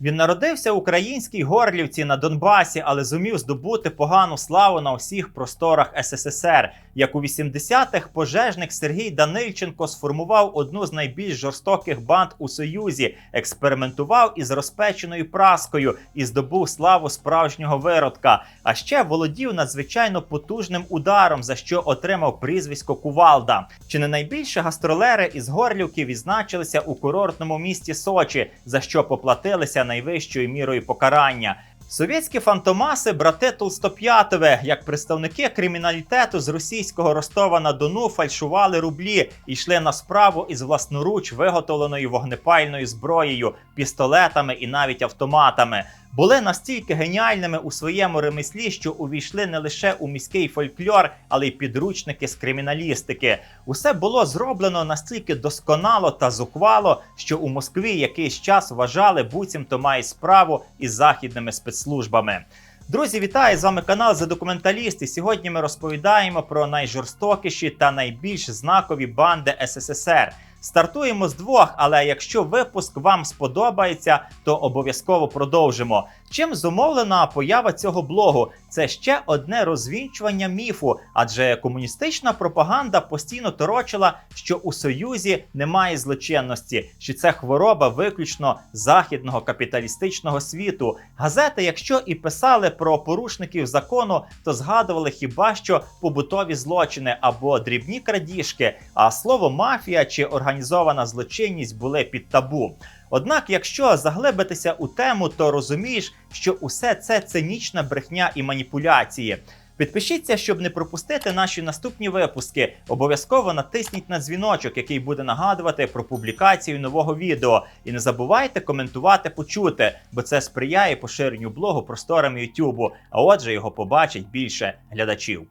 Він народився в українській Горлівці на Донбасі, але зумів здобути погану славу на усіх просторах СССР. Як у 80-х пожежник Сергій Данильченко сформував одну з найбільш жорстоких банд у Союзі, експериментував із розпеченою праскою і здобув славу справжнього виродка. А ще володів надзвичайно потужним ударом, за що отримав прізвисько Кувалда. Чи не найбільше гастролери із Горлівки відзначилися у курортному місті Сочі, за що поплатилися найвищою мірою покарання. Совєтські фантомаси, брати Толстоп'ятове, як представники криміналітету з російського Ростова на Дону фальшували рублі і йшли на справу із власноруч виготовленою вогнепальною зброєю, пістолетами і навіть автоматами. Були настільки геніальними у своєму ремеслі, що увійшли не лише у міський фольклор, але й підручники з криміналістики. Усе було зроблено настільки досконало та зухвало, що у Москві якийсь час вважали, буцімто має справу із західними спецслужбами. Друзі, вітаю! З вами канал «За документаліст» і Сьогодні ми розповідаємо про найжорстокіші та найбільш знакові банди СССР. Стартуємо з двох, але якщо випуск вам сподобається, то обов'язково продовжимо. Чим зумовлена поява цього блогу? Це ще одне розвінчування міфу, адже комуністична пропаганда постійно торочила, що у Союзі немає злочинності, що це хвороба виключно західного капіталістичного світу. Газети, якщо і писали про порушників закону, то згадували хіба що побутові злочини або дрібні крадіжки. А слово мафія чи організована злочинність були під табу. Однак, якщо заглибитися у тему, то розумієш, що усе це цинічна брехня і маніпуляції. Підпишіться, щоб не пропустити наші наступні випуски. Обов'язково натисніть на дзвіночок, який буде нагадувати про публікацію нового відео. І не забувайте коментувати, почути, бо це сприяє поширенню блогу просторами Ютубу. А отже, його побачить більше глядачів.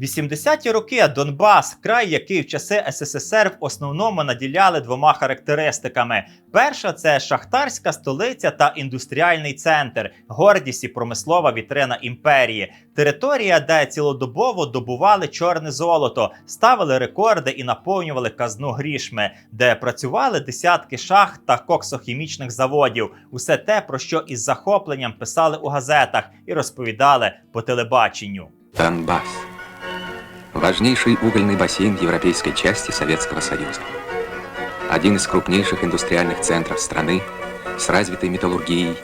80-ті роки Донбас, край, який в часи СССР в основному наділяли двома характеристиками: перша це шахтарська столиця та індустріальний центр, гордість і промислова вітрина імперії, територія, де цілодобово добували чорне золото, ставили рекорди і наповнювали казну грішми, де працювали десятки шахт та коксохімічних заводів. Усе те, про що із захопленням писали у газетах і розповідали по телебаченню. Донбасс Важнейший угольный бассейн европейской части Советского Союза. Один из крупнейших индустриальных центров страны с развитой металлургией,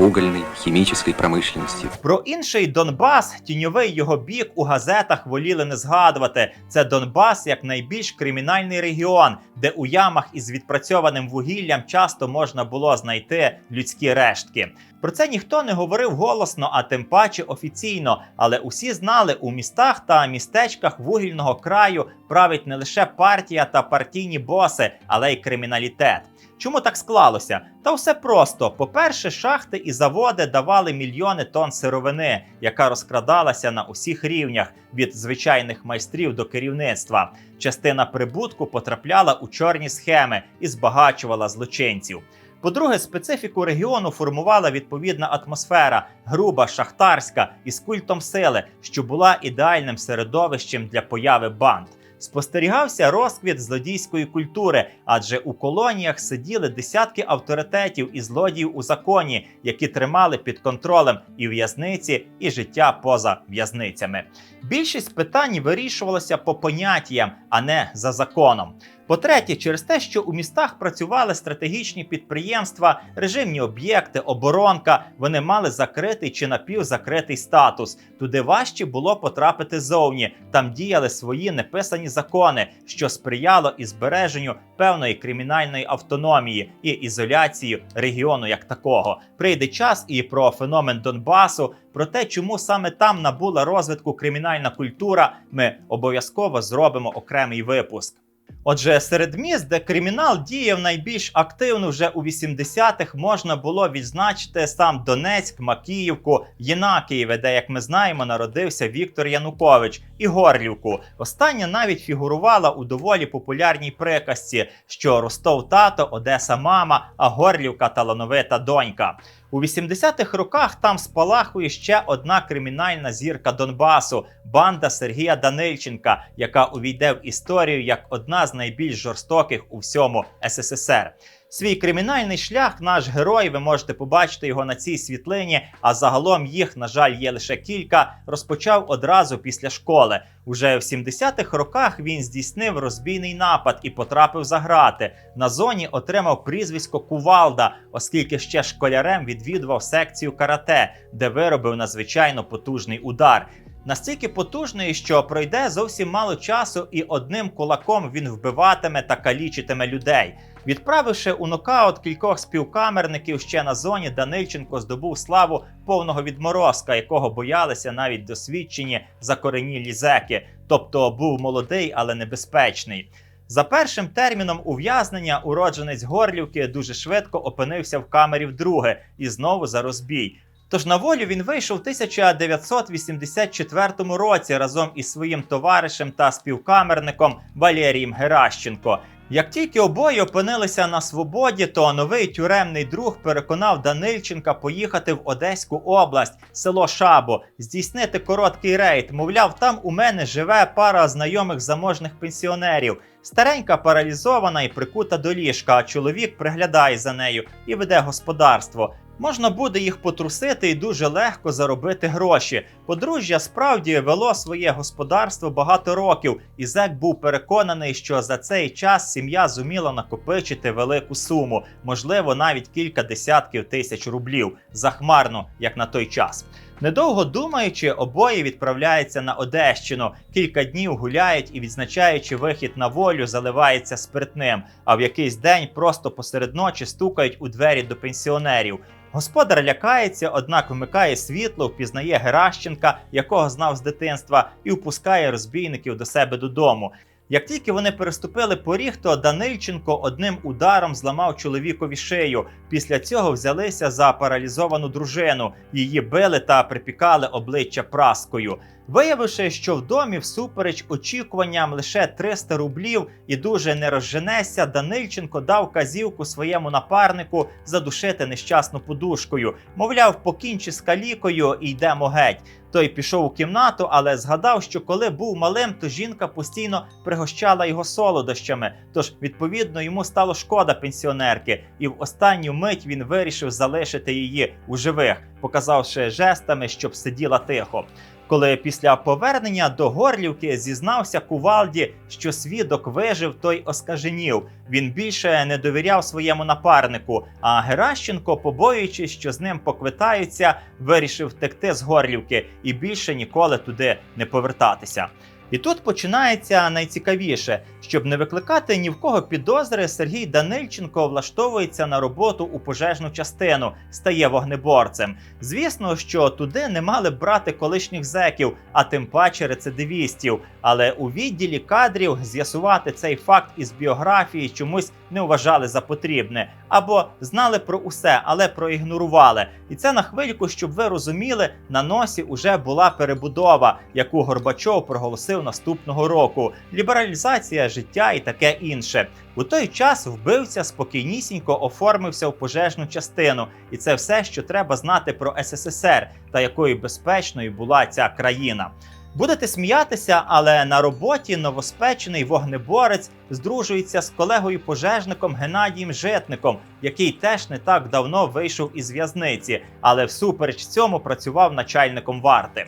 угольной, химической промышленностью. Про інший Донбас, тіньовий його бік у газетах воліли не згадувати. Це Донбас як найбільш кримінальний регіон, де у ямах із відпрацьованим вугіллям часто можна було знайти людські рештки. Про це ніхто не говорив голосно, а тим паче офіційно. Але усі знали, у містах та містечках вугільного краю править не лише партія та партійні боси, але й криміналітет. Чому так склалося? Та все просто: по-перше, шахти і заводи давали мільйони тонн сировини, яка розкрадалася на усіх рівнях від звичайних майстрів до керівництва. Частина прибутку потрапляла у чорні схеми і збагачувала злочинців. По-друге, специфіку регіону формувала відповідна атмосфера, груба, шахтарська із культом сили, що була ідеальним середовищем для появи банд. Спостерігався розквіт злодійської культури, адже у колоніях сиділи десятки авторитетів і злодіїв у законі, які тримали під контролем і в'язниці, і життя поза в'язницями. Більшість питань вирішувалося по поняттям, а не за законом. По-третє, через те, що у містах працювали стратегічні підприємства, режимні об'єкти, оборонка, вони мали закритий чи напівзакритий статус. Туди важче було потрапити зовні. Там діяли свої неписані закони, що сприяло і збереженню певної кримінальної автономії і ізоляції регіону як такого. Прийде час і про феномен Донбасу, про те, чому саме там набула розвитку кримінальна культура, ми обов'язково зробимо окремий випуск. Отже, серед міст, де кримінал діяв найбільш активно вже у 80-х, можна було відзначити сам Донецьк, Макіївку, Єнакієве, де, як ми знаємо, народився Віктор Янукович, і Горлівку. Остання навіть фігурувала у доволі популярній приказці, що Ростов тато, Одеса мама, а Горлівка талановита донька. У 80-х роках там спалахує ще одна кримінальна зірка Донбасу банда Сергія Данильченка, яка увійде в історію як одна з найбільш жорстоких у всьому СССР. Свій кримінальний шлях наш герой, ви можете побачити його на цій світлині. А загалом їх, на жаль, є лише кілька. Розпочав одразу після школи. Уже в 70-х роках він здійснив розбійний напад і потрапив за грати. На зоні отримав прізвисько Кувалда, оскільки ще школярем відвідував секцію карате, де виробив надзвичайно потужний удар. Настільки потужний, що пройде зовсім мало часу, і одним кулаком він вбиватиме та калічитиме людей. Відправивши у нокаут кількох співкамерників ще на зоні, Данильченко здобув славу повного відморозка, якого боялися навіть досвідчені закоренілі зеки, тобто був молодий, але небезпечний. За першим терміном ув'язнення уродженець Горлівки дуже швидко опинився в камері вдруге і знову за розбій. Тож на волю він вийшов в 1984 році разом із своїм товаришем та співкамерником Валерієм Геращенко. Як тільки обоє опинилися на свободі, то новий тюремний друг переконав Данильченка поїхати в Одеську область, село Шабо, здійснити короткий рейд. Мовляв, там у мене живе пара знайомих заможних пенсіонерів. Старенька паралізована і прикута до ліжка, а чоловік приглядає за нею і веде господарство. Можна буде їх потрусити і дуже легко заробити гроші. Подружжя справді вело своє господарство багато років, і зек був переконаний, що за цей час сім'я зуміла накопичити велику суму, можливо, навіть кілька десятків тисяч рублів, захмарно, як на той час. Недовго думаючи, обоє відправляються на Одещину. Кілька днів гуляють і, відзначаючи вихід на волю, заливається спиртним. А в якийсь день просто посеред ночі стукають у двері до пенсіонерів. Господар лякається, однак вмикає світло, впізнає Геращенка, якого знав з дитинства, і впускає розбійників до себе додому. Як тільки вони переступили поріг, то Данильченко одним ударом зламав чоловікові шию. Після цього взялися за паралізовану дружину. Її били та припікали обличчя праскою. Виявивши, що в домі всупереч очікуванням лише 300 рублів і дуже не розженеся, Данильченко дав казівку своєму напарнику задушити нещасну подушкою. Мовляв, покінчи з калікою і йдемо геть. Той пішов у кімнату, але згадав, що коли був малим, то жінка постійно пригощала його солодощами. Тож, відповідно, йому стало шкода пенсіонерки, і в останню мить він вирішив залишити її у живих, показавши жестами, щоб сиділа тихо. Коли після повернення до Горлівки зізнався Кувалді, що свідок вижив, той оскаженів. Він більше не довіряв своєму напарнику. А Геращенко, побоюючись, що з ним поквитаються, вирішив втекти з Горлівки і більше ніколи туди не повертатися. І тут починається найцікавіше, щоб не викликати ні в кого підозри, Сергій Данильченко влаштовується на роботу у пожежну частину, стає вогнеборцем. Звісно, що туди не мали брати колишніх зеків, а тим паче рецидивістів. Але у відділі кадрів з'ясувати цей факт із біографії чомусь не вважали за потрібне, або знали про усе, але проігнорували. І це на хвильку, щоб ви розуміли, на носі уже була перебудова, яку Горбачов проголосив наступного року. Лібералізація життя і таке інше. У той час вбивця спокійнісінько оформився в пожежну частину, і це все, що треба знати про СССР та якою безпечною була ця країна. Будете сміятися, але на роботі новоспечений вогнеборець здружується з колегою пожежником Геннадієм Житником, який теж не так давно вийшов із в'язниці, але всупереч цьому працював начальником варти.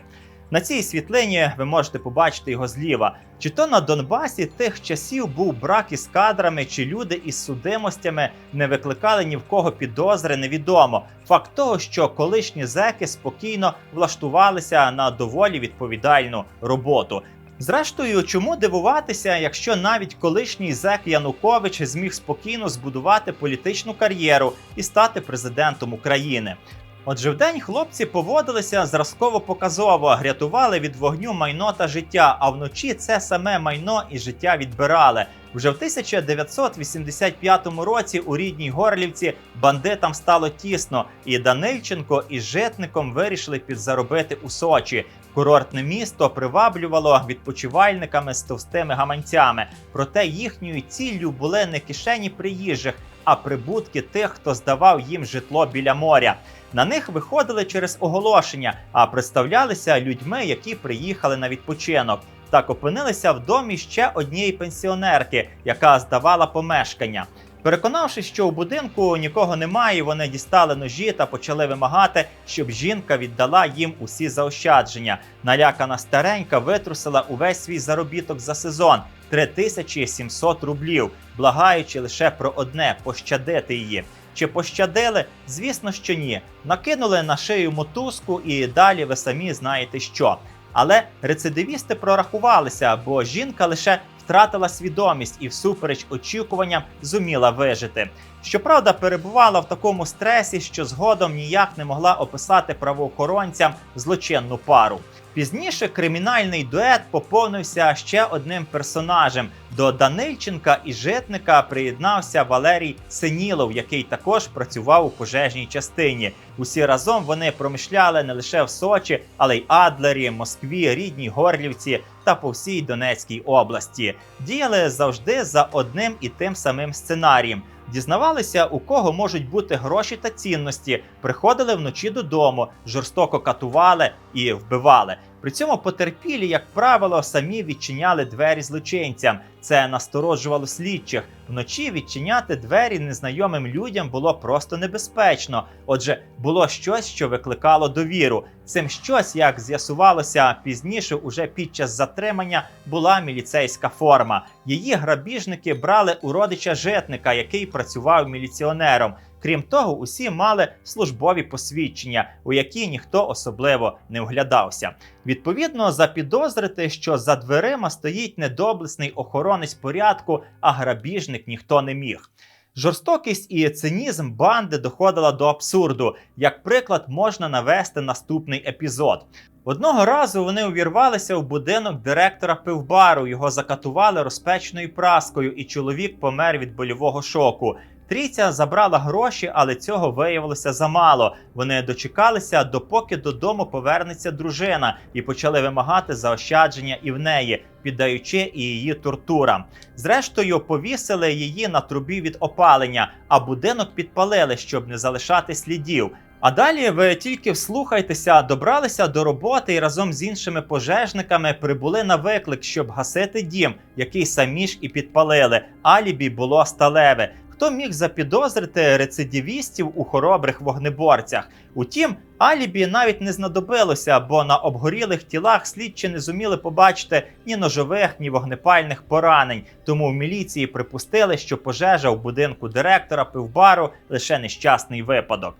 На цій світлині ви можете побачити його зліва. Чи то на Донбасі тих часів був брак із кадрами, чи люди із судимостями не викликали ні в кого підозри, невідомо. Факт того, що колишні зеки спокійно влаштувалися на доволі відповідальну роботу. Зрештою, чому дивуватися, якщо навіть колишній зек Янукович зміг спокійно збудувати політичну кар'єру і стати президентом України? Отже, вдень хлопці поводилися зразково показово, рятували від вогню майно та життя, а вночі це саме майно і життя відбирали. Вже в 1985 році у рідній Горлівці бандитам стало тісно, і Данильченко із Житником вирішили підзаробити у Сочі. Курортне місто приваблювало відпочивальниками з товстими гаманцями. Проте їхньою ціллю були не кишені приїжджих, а прибутки тих, хто здавав їм житло біля моря. На них виходили через оголошення, а представлялися людьми, які приїхали на відпочинок. Так опинилися в домі ще однієї пенсіонерки, яка здавала помешкання. Переконавшись, що у будинку нікого немає, вони дістали ножі та почали вимагати, щоб жінка віддала їм усі заощадження. Налякана старенька витрусила увесь свій заробіток за сезон 3700 рублів, благаючи лише про одне пощадити її. Чи пощадили? Звісно, що ні. Накинули на шию мотузку і далі ви самі знаєте що. Але рецидивісти прорахувалися, бо жінка лише втратила свідомість і, всупереч очікуванням, зуміла вижити. Щоправда, перебувала в такому стресі, що згодом ніяк не могла описати правоохоронцям злочинну пару. Пізніше кримінальний дует поповнився ще одним персонажем. До Данильченка і Житника приєднався Валерій Синілов, який також працював у пожежній частині. Усі разом вони промишляли не лише в Сочі, але й Адлері, Москві, рідній Горлівці та по всій Донецькій області. Діяли завжди за одним і тим самим сценарієм. Дізнавалися, у кого можуть бути гроші та цінності, приходили вночі додому, жорстоко катували і вбивали. При цьому потерпілі, як правило, самі відчиняли двері злочинцям. Це насторожувало слідчих. Вночі відчиняти двері незнайомим людям було просто небезпечно. Отже, було щось, що викликало довіру. Цим щось, як з'ясувалося пізніше, уже під час затримання була міліцейська форма. Її грабіжники брали у родича житника, який працював міліціонером. Крім того, усі мали службові посвідчення, у які ніхто особливо не вглядався. Відповідно, запідозрити, що за дверима стоїть недоблесний охоронець порядку, а грабіжник ніхто не міг. Жорстокість і цинізм банди доходила до абсурду. Як приклад, можна навести наступний епізод. Одного разу вони увірвалися в будинок директора пивбару. Його закатували розпечною праскою, і чоловік помер від больового шоку. Трійця забрала гроші, але цього виявилося замало. Вони дочекалися, допоки додому повернеться дружина, і почали вимагати заощадження і в неї, піддаючи і її тортурам. Зрештою, повісили її на трубі від опалення, а будинок підпалили, щоб не залишати слідів. А далі ви тільки вслухайтеся, добралися до роботи і разом з іншими пожежниками прибули на виклик, щоб гасити дім, який самі ж і підпалили. Алібі було сталеве. Хто міг запідозрити рецидивістів у хоробрих вогнеборцях? Утім, алібі навіть не знадобилося, бо на обгорілих тілах слідчі не зуміли побачити ні ножових, ні вогнепальних поранень. Тому в міліції припустили, що пожежа в будинку директора пивбару лише нещасний випадок.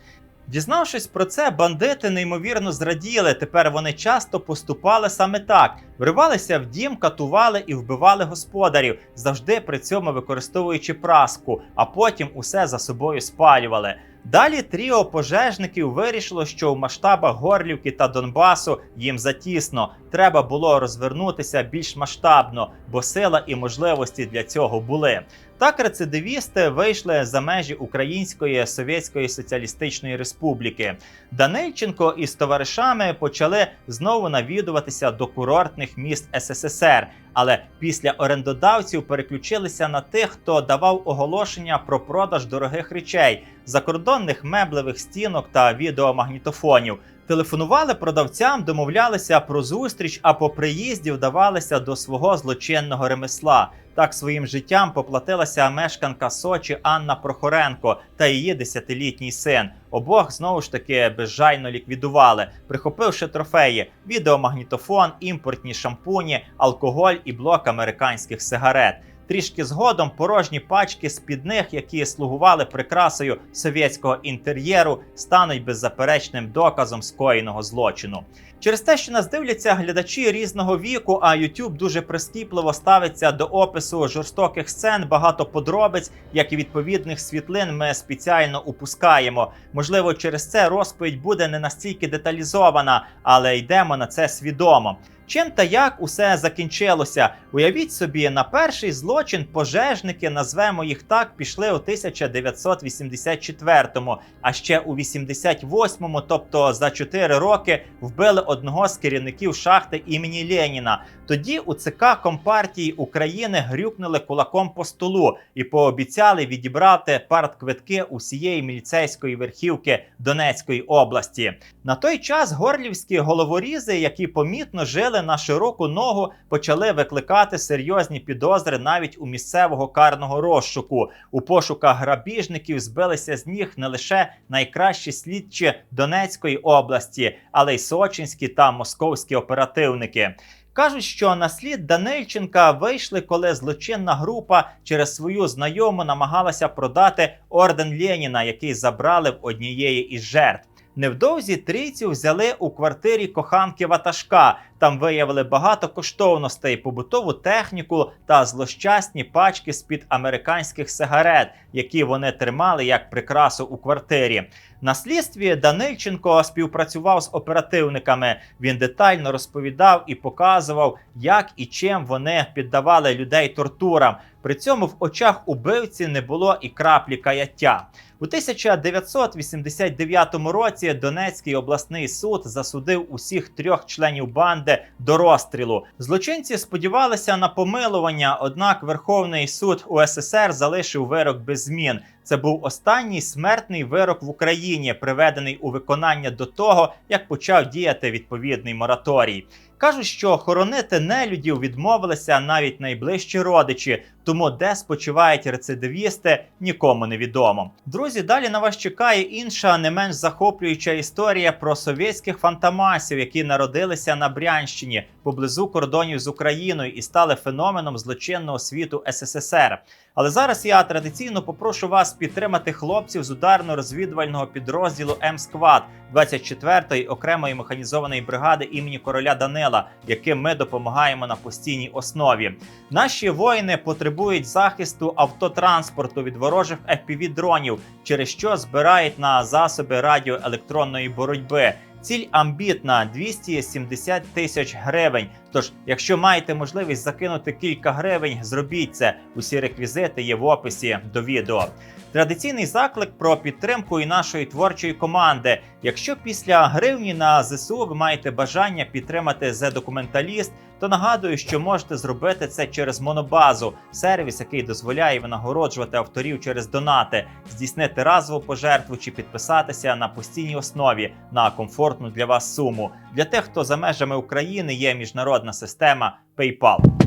Дізнавшись про це, бандити неймовірно зраділи. Тепер вони часто поступали саме так: вривалися в дім, катували і вбивали господарів, завжди при цьому використовуючи праску, а потім усе за собою спалювали. Далі тріо пожежників вирішило, що в масштабах Горлівки та Донбасу їм затісно. Треба було розвернутися більш масштабно, бо сила і можливості для цього були. Так рецидивісти вийшли за межі Української Совєтської Соціалістичної Республіки. Данильченко із товаришами почали знову навідуватися до курортних міст СССР, але після орендодавців переключилися на тих, хто давав оголошення про продаж дорогих речей, закордонних меблевих стінок та відеомагнітофонів. Телефонували продавцям, домовлялися про зустріч, а по приїзді вдавалися до свого злочинного ремесла. Так своїм життям поплатилася мешканка Сочі Анна Прохоренко та її десятилітній син. Обох знову ж таки безжально ліквідували, прихопивши трофеї: відеомагнітофон, імпортні шампуні, алкоголь і блок американських сигарет. Трішки згодом порожні пачки спідних, які слугували прикрасою совєтського інтер'єру, стануть беззаперечним доказом скоєного злочину. Через те, що нас дивляться глядачі різного віку, а YouTube дуже прискіпливо ставиться до опису жорстоких сцен, багато подробиць, як і відповідних світлин, ми спеціально упускаємо. Можливо, через це розповідь буде не настільки деталізована, але йдемо на це свідомо. Чим та як усе закінчилося? Уявіть собі, на перший злочин пожежники, назвемо їх так, пішли у 1984-му, а ще у 88-му, тобто за 4 роки, вбили одного з керівників шахти імені Леніна. Тоді у ЦК Компартії України грюкнули кулаком по столу і пообіцяли відібрати партквитки усієї міліцейської верхівки Донецької області. На той час горлівські головорізи, які помітно жили на широку ногу, почали викликати серйозні підозри навіть у місцевого карного розшуку. У пошуках грабіжників збилися з ніг не лише найкращі слідчі Донецької області, але й сочинські та московські оперативники. Кажуть, що на слід Данильченка вийшли, коли злочинна група через свою знайому намагалася продати орден Леніна, який забрали в однієї із жертв. Невдовзі трійцю взяли у квартирі коханки Ватажка. Там виявили багато коштовностей, побутову техніку та злощасні пачки з-під американських сигарет, які вони тримали як прикрасу у квартирі. На слідстві Данильченко співпрацював з оперативниками. Він детально розповідав і показував, як і чим вони піддавали людей тортурам. При цьому в очах убивці не було і краплі каяття. У 1989 році Донецький обласний суд засудив усіх трьох членів банди до розстрілу. Злочинці сподівалися на помилування, однак Верховний суд УССР залишив вирок без змін. Це був останній смертний вирок в Україні, приведений у виконання до того, як почав діяти відповідний мораторій. Кажуть, що хоронити нелюдів відмовилися навіть найближчі родичі, тому де спочивають рецидивісти, нікому не відомо. Друзі, далі на вас чекає інша не менш захоплююча історія про совєтських фантомасів, які народилися на Брянщині поблизу кордонів з Україною і стали феноменом злочинного світу СССР. Але зараз я традиційно попрошу вас підтримати хлопців з ударно-розвідувального підрозділу М-Сквад 24-ї окремої механізованої бригади імені короля Данила, яким ми допомагаємо на постійній основі. Наші воїни потребують захисту автотранспорту від ворожих fpv дронів, через що збирають на засоби радіоелектронної боротьби. Ціль амбітна 270 тисяч гривень. Тож, якщо маєте можливість закинути кілька гривень, зробіть це. Усі реквізити є в описі до відео. Традиційний заклик про підтримку і нашої творчої команди. Якщо після гривні на ЗСУ ви маєте бажання підтримати The Документаліст, то нагадую, що можете зробити це через Монобазу, сервіс, який дозволяє винагороджувати авторів через донати, здійснити разову пожертву чи підписатися на постійній основі на комфортну для вас суму. Для тих, хто за межами України є міжнародна система PayPal.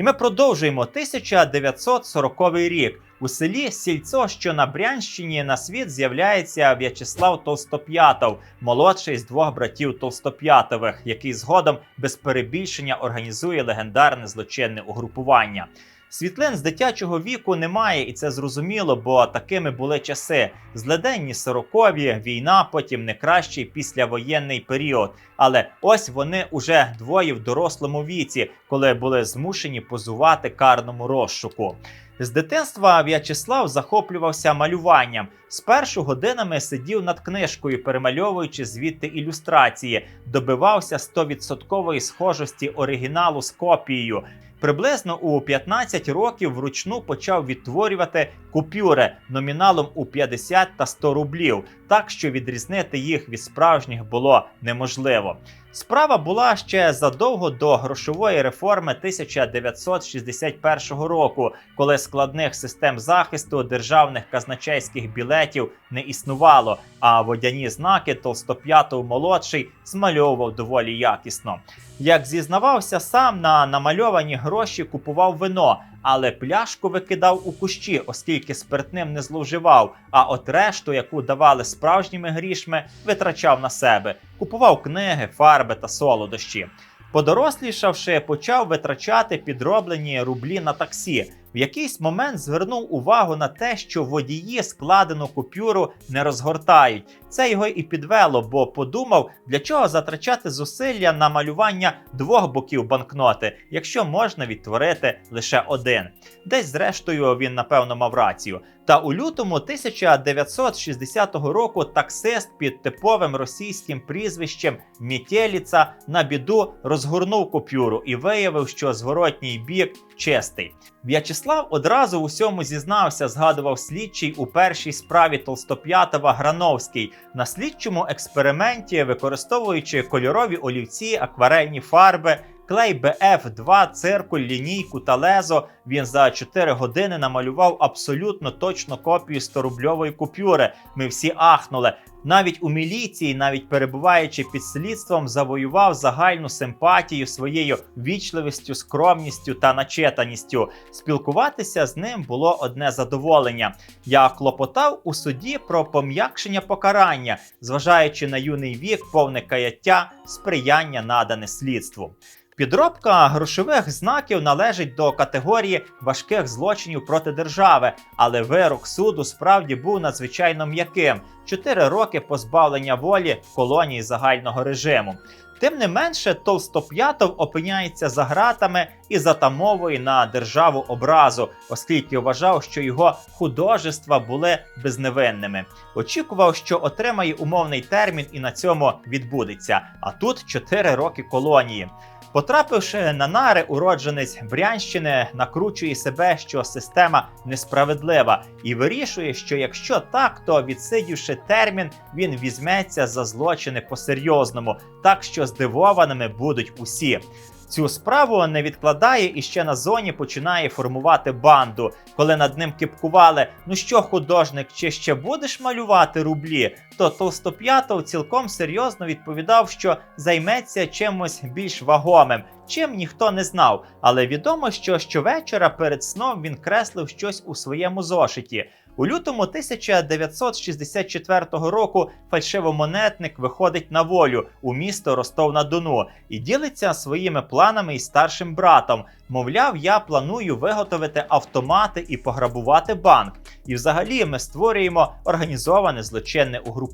І ми продовжуємо 1940 рік. У селі Сільцо, що на Брянщині, на світ з'являється В'ячеслав Толстоп'ятов, молодший з двох братів Толстоп'ятових, який згодом без перебільшення організує легендарне злочинне угрупування. Світлин з дитячого віку немає, і це зрозуміло, бо такими були часи: зледенні сорокові, війна, потім не кращий післявоєнний період. Але ось вони уже двоє в дорослому віці, коли були змушені позувати карному розшуку. З дитинства В'ячеслав захоплювався малюванням. Спершу годинами сидів над книжкою, перемальовуючи звідти ілюстрації, добивався 100% схожості оригіналу з копією. Приблизно у 15 років вручну почав відтворювати купюри номіналом у 50 та 100 рублів, так що відрізнити їх від справжніх було неможливо. Справа була ще задовго до грошової реформи 1961 року, коли складних систем захисту державних казначейських білетів не існувало, а водяні знаки Толстоп'ятов молодший змальовував доволі якісно. Як зізнавався сам на намальовані гроші купував вино, але пляшку викидав у кущі, оскільки спиртним не зловживав. А от решту, яку давали справжніми грішми, витрачав на себе, купував книги, фарби та солодощі. Подорослішавши, почав витрачати підроблені рублі на таксі. В якийсь момент звернув увагу на те, що водії складену купюру не розгортають. Це його і підвело, бо подумав, для чого затрачати зусилля на малювання двох боків банкноти, якщо можна відтворити лише один. Десь, зрештою, він напевно мав рацію. Та у лютому 1960 року таксист під типовим російським прізвищем Мітєліца на біду розгорнув купюру і виявив, що зворотній бік чистий. В'ячеслав одразу в усьому зізнався, згадував слідчий у першій справі Толстоп'ятова Грановський на слідчому експерименті, використовуючи кольорові олівці, акварельні фарби. Клей BF2, циркуль, лінійку та лезо він за 4 години намалював абсолютно точну копію 100-рубльової купюри. Ми всі ахнули. Навіть у міліції, навіть перебуваючи під слідством, завоював загальну симпатію своєю вічливістю, скромністю та начетаністю. Спілкуватися з ним було одне задоволення. Я клопотав у суді про пом'якшення покарання, зважаючи на юний вік, повне каяття, сприяння надане слідству. Підробка грошових знаків належить до категорії важких злочинів проти держави, але вирок суду справді був надзвичайно м'яким: 4 роки позбавлення волі колонії загального режиму. Тим не менше, Толстоп'ятов опиняється за ґратами і затамовує на державу образу, оскільки вважав, що його художества були безневинними. Очікував, що отримає умовний термін і на цьому відбудеться. А тут 4 роки колонії. Потрапивши на нари, уродженець Брянщини накручує себе, що система несправедлива, і вирішує, що якщо так, то відсидівши термін, він візьметься за злочини по-серйозному, так що здивованими будуть усі. Цю справу не відкладає і ще на зоні починає формувати банду. Коли над ним кипкували: ну що, художник, чи ще будеш малювати рублі? То Толстоп'ятов цілком серйозно відповідав, що займеться чимось більш вагомим, чим ніхто не знав. Але відомо, що щовечора перед сном він креслив щось у своєму зошиті. У лютому 1964 року фальшивомонетник виходить на волю у місто Ростов-на-Дону і ділиться своїми планами із старшим братом. Мовляв, я планую виготовити автомати і пограбувати банк. І взагалі ми створюємо організоване злочинне угрупування.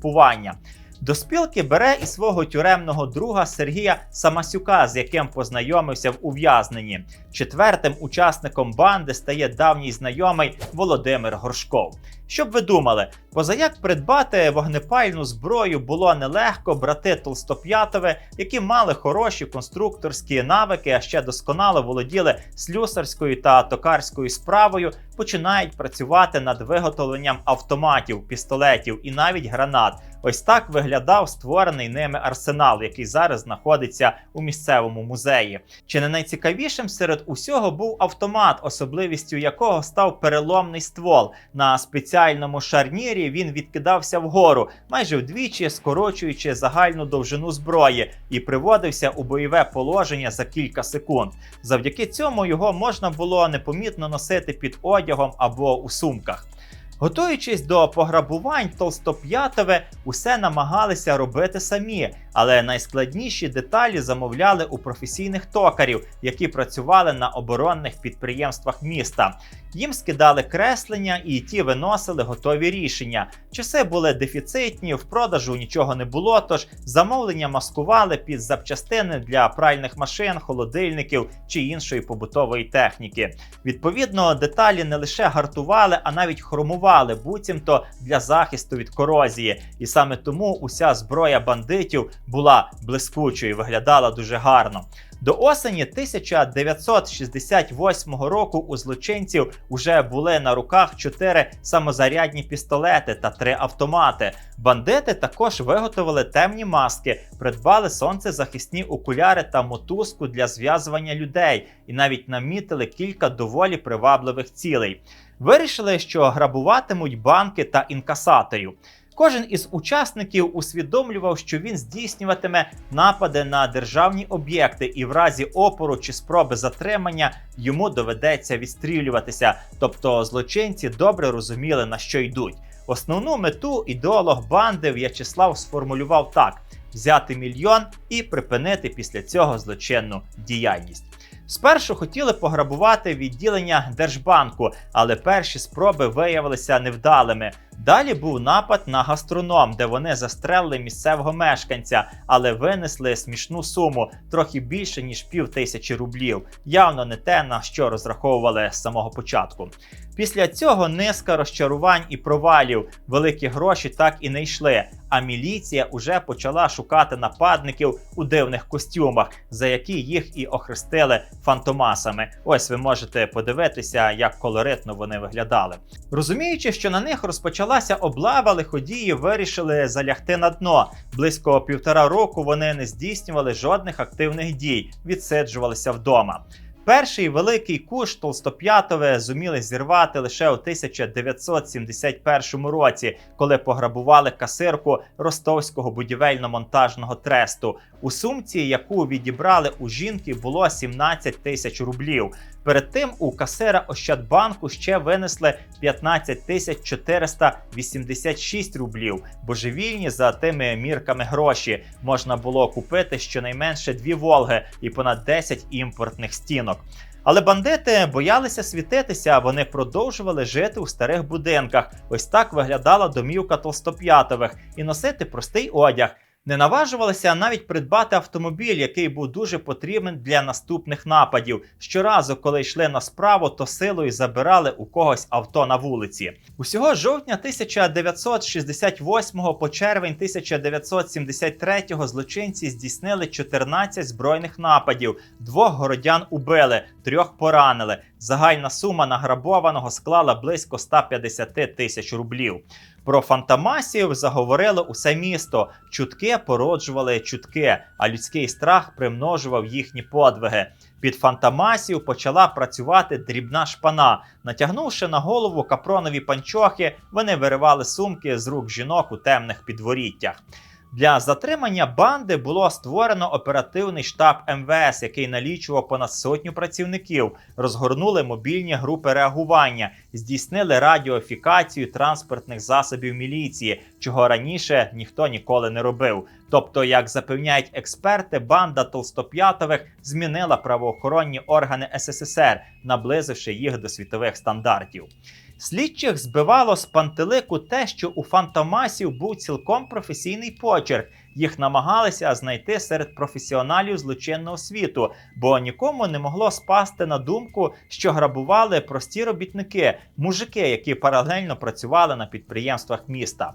До спілки бере і свого тюремного друга Сергія Самасюка, з яким познайомився в ув'язненні. Четвертим учасником банди стає давній знайомий Володимир Горшков. Щоб ви думали, позаяк придбати вогнепальну зброю було нелегко брати Толстоп'ятове, які мали хороші конструкторські навики, а ще досконало володіли слюсарською та токарською справою, починають працювати над виготовленням автоматів, пістолетів і навіть гранат. Ось так виглядав створений ними арсенал, який зараз знаходиться у місцевому музеї. Чи не найцікавішим серед усього був автомат, особливістю якого став переломний ствол. На спеціальному шарнірі він відкидався вгору, майже вдвічі скорочуючи загальну довжину зброї, і приводився у бойове положення за кілька секунд. Завдяки цьому його можна було непомітно носити під одягом або у сумках. Готуючись до пограбувань, Толстоп'ятове усе намагалися робити самі, але найскладніші деталі замовляли у професійних токарів, які працювали на оборонних підприємствах міста. Їм скидали креслення, і ті виносили готові рішення. Часи були дефіцитні, в продажу нічого не було. Тож замовлення маскували під запчастини для пральних машин, холодильників чи іншої побутової техніки. Відповідно, деталі не лише гартували, а навіть хромували, буцімто для захисту від корозії. І саме тому уся зброя бандитів була блискучою, і виглядала дуже гарно. До осені 1968 року у злочинців вже були на руках чотири самозарядні пістолети та три автомати. Бандити також виготовили темні маски, придбали сонцезахисні окуляри та мотузку для зв'язування людей і навіть намітили кілька доволі привабливих цілей. Вирішили, що грабуватимуть банки та інкасаторів. Кожен із учасників усвідомлював, що він здійснюватиме напади на державні об'єкти, і в разі опору чи спроби затримання йому доведеться відстрілюватися. Тобто злочинці добре розуміли на що йдуть. Основну мету ідеолог банди В'ячеслав сформулював так: взяти мільйон і припинити після цього злочинну діяльність. Спершу хотіли пограбувати відділення Держбанку, але перші спроби виявилися невдалими. Далі був напад на гастроном, де вони застрелили місцевого мешканця, але винесли смішну суму трохи більше ніж пів тисячі рублів. Явно не те, на що розраховували з самого початку. Після цього низка розчарувань і провалів, великі гроші так і не йшли. А міліція уже почала шукати нападників у дивних костюмах, за які їх і охрестили фантомасами. Ось ви можете подивитися, як колоритно вони виглядали. Розуміючи, що на них розпочалася облава, лиходії вирішили залягти на дно. Близько півтора року вони не здійснювали жодних активних дій, відсиджувалися вдома. Перший великий куш Толстоп'ятове зуміли зірвати лише у 1971 році, коли пограбували касирку ростовського будівельно-монтажного тресту. У сумці, яку відібрали у жінки, було 17 тисяч рублів. Перед тим у касира Ощадбанку ще винесли 15 тисяч 486 рублів. Божевільні за тими мірками гроші можна було купити щонайменше дві Волги і понад 10 імпортних стінок. Але бандити боялися світитися, вони продовжували жити у старих будинках. Ось так виглядала домівка Толстоп'ятових і носити простий одяг. Не наважувалися навіть придбати автомобіль, який був дуже потрібен для наступних нападів. Щоразу, коли йшли на справу, то силою забирали у когось авто на вулиці. Усього жовтня 1968 по червень 1973 злочинці здійснили 14 збройних нападів. Двох городян убили, трьох поранили. Загальна сума награбованого склала близько 150 тисяч рублів. Про фантомасів заговорило усе місто. Чутки породжували чутки, а людський страх примножував їхні подвиги. Під фантомасів почала працювати дрібна шпана. Натягнувши на голову капронові панчохи, вони виривали сумки з рук жінок у темних підворіттях. Для затримання банди було створено оперативний штаб МВС, який налічував понад сотню працівників, розгорнули мобільні групи реагування, здійснили радіофікацію транспортних засобів міліції, чого раніше ніхто ніколи не робив. Тобто, як запевняють експерти, банда Толстоп'ятових змінила правоохоронні органи СССР, наблизивши їх до світових стандартів. Слідчих збивало з пантелику те, що у фантомасів був цілком професійний почерк. Їх намагалися знайти серед професіоналів злочинного світу, бо нікому не могло спасти на думку, що грабували прості робітники, мужики, які паралельно працювали на підприємствах міста.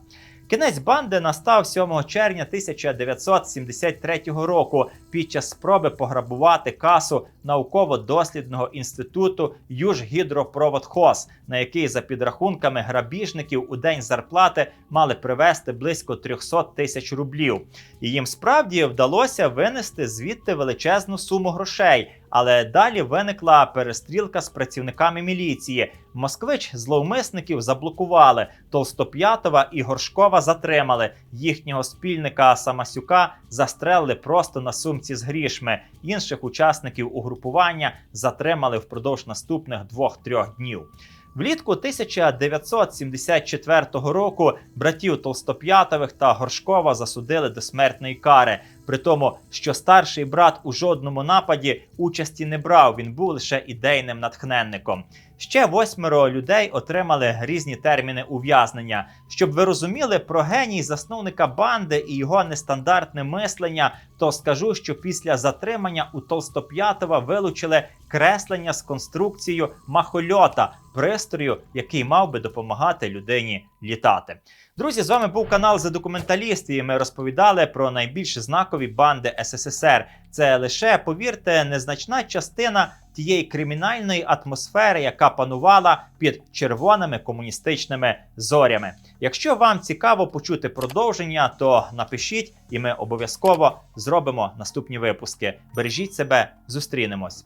Кінець банди настав 7 червня 1973 року під час спроби пограбувати касу науково-дослідного інституту Южгідропроводхоз, на який за підрахунками грабіжників у день зарплати мали привезти близько 300 тисяч рублів. І їм справді вдалося винести звідти величезну суму грошей. Але далі виникла перестрілка з працівниками міліції. Москвич зловмисників заблокували. Толстоп'ятова і Горшкова затримали. Їхнього спільника Самасюка застрелили просто на сумці з грішми. Інших учасників угрупування затримали впродовж наступних двох-трьох днів. Влітку 1974 року братів Толстоп'ятових та Горшкова засудили до смертної кари. При тому, що старший брат у жодному нападі участі не брав, він був лише ідейним натхненником. Ще восьмеро людей отримали різні терміни ув'язнення. Щоб ви розуміли про геній засновника банди і його нестандартне мислення, то скажу, що після затримання у Толстоп'ятова вилучили креслення з конструкцією махольота, пристрою, який мав би допомагати людині літати. Друзі, з вами був канал за документаліст, і ми розповідали про найбільш знакові банди СССР. Це лише, повірте, незначна частина тієї кримінальної атмосфери, яка панувала під червоними комуністичними зорями. Якщо вам цікаво почути продовження, то напишіть, і ми обов'язково зробимо наступні випуски. Бережіть себе, зустрінемось.